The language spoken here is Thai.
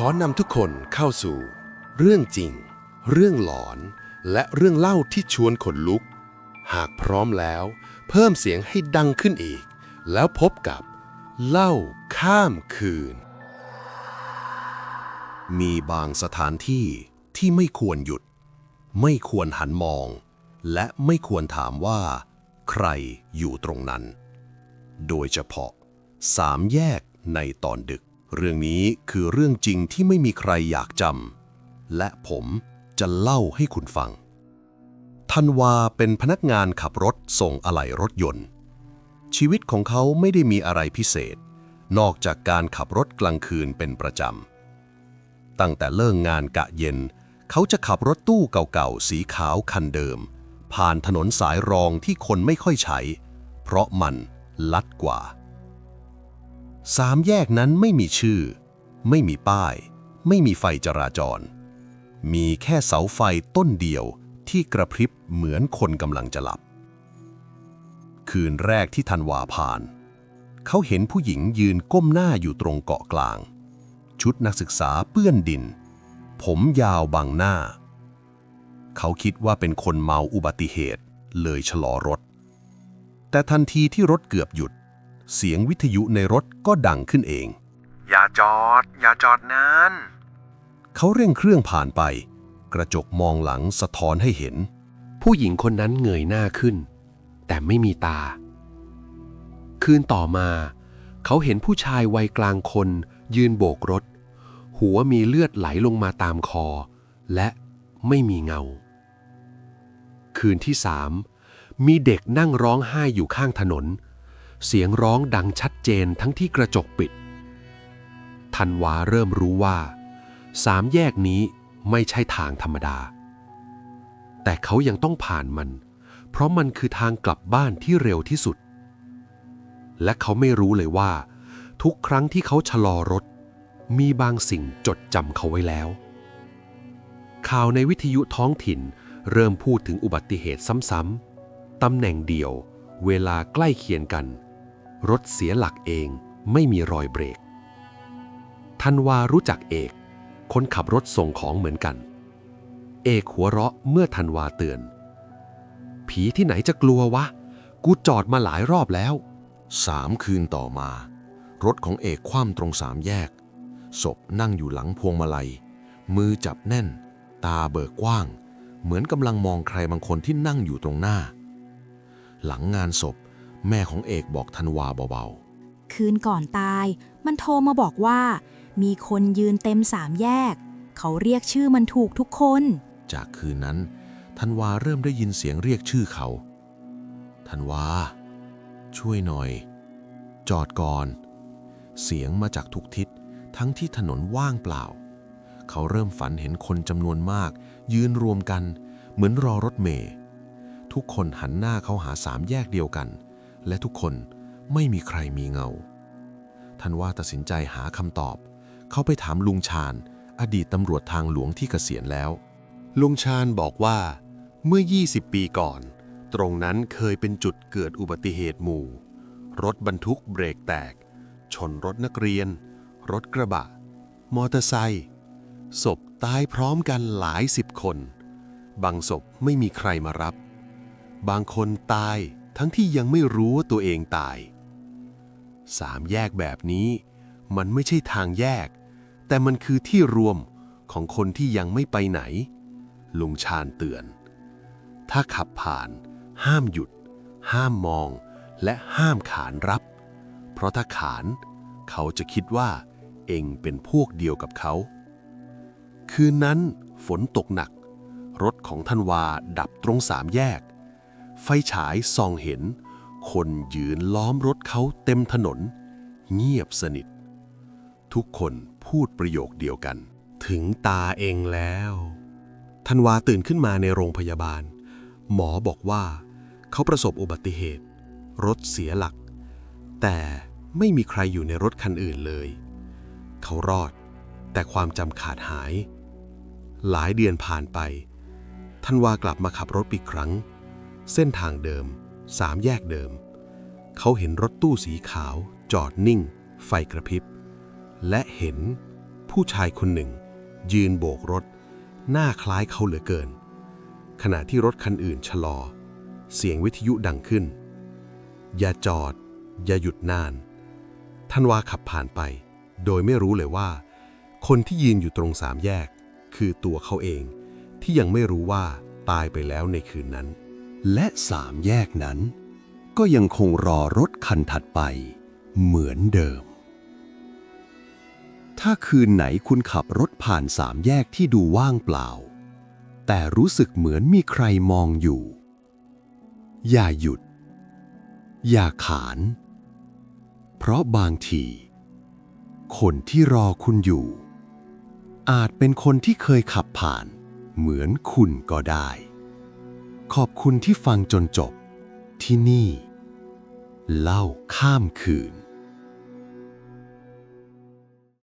ขอนำทุกคนเข้าสู่ เรื่องจริง เรื่องหลอน และเรื่องเล่าที่ชวนขนลุก หากพร้อมแล้ว เพิ่มเสียงให้ดังขึ้นอีก แล้วพบกับ เล่าข้ามคืน มีบางสถานที่ที่ไม่ควรหยุด ไม่ควรหันมอง และไม่ควรถามว่า ใครอยู่ตรงนั้น โดยเฉพาะสามแยกในตอนดึก เรื่องนี้คือเรื่องจริงที่ไม่มีใครอยากจำ และผมจะเล่าให้คุณฟังธันวาเป็นพนักงานขับรถส่งอะไหล่รถยนต์ ชีวิตของเขาไม่ได้มีอะไรพิเศษ นอกจากการขับรถกลางคืนเป็นประจำ ตั้งแต่เลิกงงานกะเย็น เขาจะขับรถตู้เก่าๆ สีขาวคันเดิม ผ่านถนนสายรองที่คนไม่ค่อยใช้ เพราะมันลัดกว่า สามแยกนั้นไม่มีชื่อ ไม่มีป้าย ไม่มีไฟจราจร มีแค่เสาไฟต้นเดียวที่กระพริบเหมือนคนกำลังจะหลับ คืนแรกที่ธันวาผ่าน เขาเห็นผู้หญิงยืนก้มหน้าอยู่ตรงเกาะกลาง ชุดนักศึกษาเปื้อนดิน ผมยาวบังหน้า เขาคิดว่าเป็นคนเมาอุบัติเหตุเลยชะลอรถ แต่ทันทีที่รถเกือบหยุด เสียงวิทยุในรถก็ดังขึ้นเอง อย่าจอด อย่าจอดนานเขาเร่งเครื่องผ่านไป กระจกมองหลังสะท้อนให้เห็น ผู้หญิงคนนั้นเงยหน้าขึ้น แต่ไม่มีตา คืนต่อมา เขาเห็นผู้ชายวัยกลางคน ยืนโบกรถ หัวมีเลือดไหลลงมาตามคอ และไม่มีเงา คืนที่สามมีเด็กนั่งร้องไห้อยู่ข้างถนน เสียงร้องดังชัดเจนทั้งที่กระจกปิดธันวาเริ่มรู้ว่า สามแยกนี้ไม่ใช่ทางธรรมดา แต่เขายังต้องผ่านมัน เพราะมันคือทางกลับบ้านที่เร็วที่สุด และเขาไม่รู้เลยว่า ทุกครั้งที่เขาชะลอรถ มีบางสิ่งจดจำเขาไว้แล้ว ข่าวในวิทยุท้องถิ่นเริ่มพูดถึงอุบัติเหตุซ้ำๆตำแหน่งเดียว เวลาใกล้เคียงกัน รถเสียหลักเองไม่มีรอยเบรกธันวารู้จักเอก คนขับรถส่งของเหมือนกัน เอกหัวเราะเมื่อธันวาเตือน ผีที่ไหนจะกลัววะ กูจอดมาหลายรอบแล้ว สามคืนต่อมา รถของเอกคว่ำตรงสามแยก ศพนั่งอยู่หลังพวงมาลัย มือจับแน่น ตาเบิกกว้าง เหมือนกำลังมองใครบางคนที่นั่งอยู่ตรงหน้า หลังงานศพ แม่ของเอกบอกธันวาเบาคืนก่อนตาย มันโทรมาบอกว่า มีคนยืนเต็มสามแยก เขาเรียกชื่อมันถูกทุกคนๆจากคืนนั้นธันวาเริ่มได้ยินเสียงเรียกชื่อเขาธันวา ช่วยหน่อย จอดก่อน เสียงมาจากทุกทิศ ทั้งที่ถนนว่างเปล่า เขาเริ่มฝันเห็นคนจำนวนมาก ยืนรวมกัน เหมือนรอรถเมล์ทุกคนหันหน้าเขาหาสามแยกเดียวกัน และทุกคนไม่มีใครมีเงา ท่านว่าตัดสินใจหาคำตอบ เขาไปถามลุงชาญ อดีตตำรวจทางหลวงที่เกษียณแล้ว ลุงชาญบอกว่าเมื่อ 20 ปีก่อน ตรงนั้นเคยเป็นจุดเกิดอุบัติเหตุหมู่ รถบรรทุกเบรกแตก ชนรถนักเรียน รถกระบะ มอเตอร์ไซค์ศพตายพร้อมกันหลายสิบคน บางศพไม่มีใครมารับ บางคนตาย ทั้งที่ยังไม่รู้ว่าตัวเองตาย สามแยกแบบนี้มันไม่ใช่ทางแยก แต่มันคือที่รวมของคนที่ยังไม่ไปไหน ลุงชาญเตือน ถ้าขับผ่าน ห้ามหยุด ห้ามมอง และห้ามขานรับ เพราะถ้าขาน เขาจะคิดว่า เองเป็นพวกเดียวกับเขา คืนนั้นฝนตกหนัก รถของท่านวาดับตรงสามแยก ไฟฉายส่องเห็น คนยืนล้อมรถเขาเต็มถนน เงียบสนิท ทุกคนพูดประโยคเดียวกัน ถึงตาเองแล้วธันวาตื่นขึ้นมาในโรงพยาบาล หมอบอกว่า เขาประสบอุบัติเหตุ รถเสียหลัก แต่ไม่มีใครอยู่ในรถคันอื่นเลย เขารอด แต่ความจำขาดหาย หลายเดือนผ่านไปธันวากลับมาขับรถอีกครั้ง เส้นทางเดิม สามแยกเดิม เขาเห็นรถตู้สีขาว จอดนิ่ง ไฟกระพริบ และเห็นผู้ชายคนหนึ่ง ยืนโบกรถ หน้าคล้ายเขาเหลือเกิน ขณะที่รถคันอื่นชะลอ เสียงวิทยุดังขึ้น อย่าจอด อย่าหยุดนานท่านว่าขับผ่านไป โดยไม่รู้เลยว่า คนที่ยืนอยู่ตรงสามแยก คือตัวเขาเองที่ยังไม่รู้ว่าตายไปแล้วในคืนนั้น และสามแยกนั้น ก็ยังคงรอรถคันถัดไป เหมือนเดิม ถ้าคืนไหนคุณขับรถผ่านสามแยกที่ดูว่างเปล่า แต่รู้สึกเหมือนมีใครมองอยู่ อย่าหยุด อย่าขาน เพราะบางที คนที่รอคุณอยู่ อาจเป็นคนที่เคยขับผ่าน เหมือนคุณก็ได้ ขอบคุณที่ฟังจนจบ ที่นี่ เล่าข้ามคืน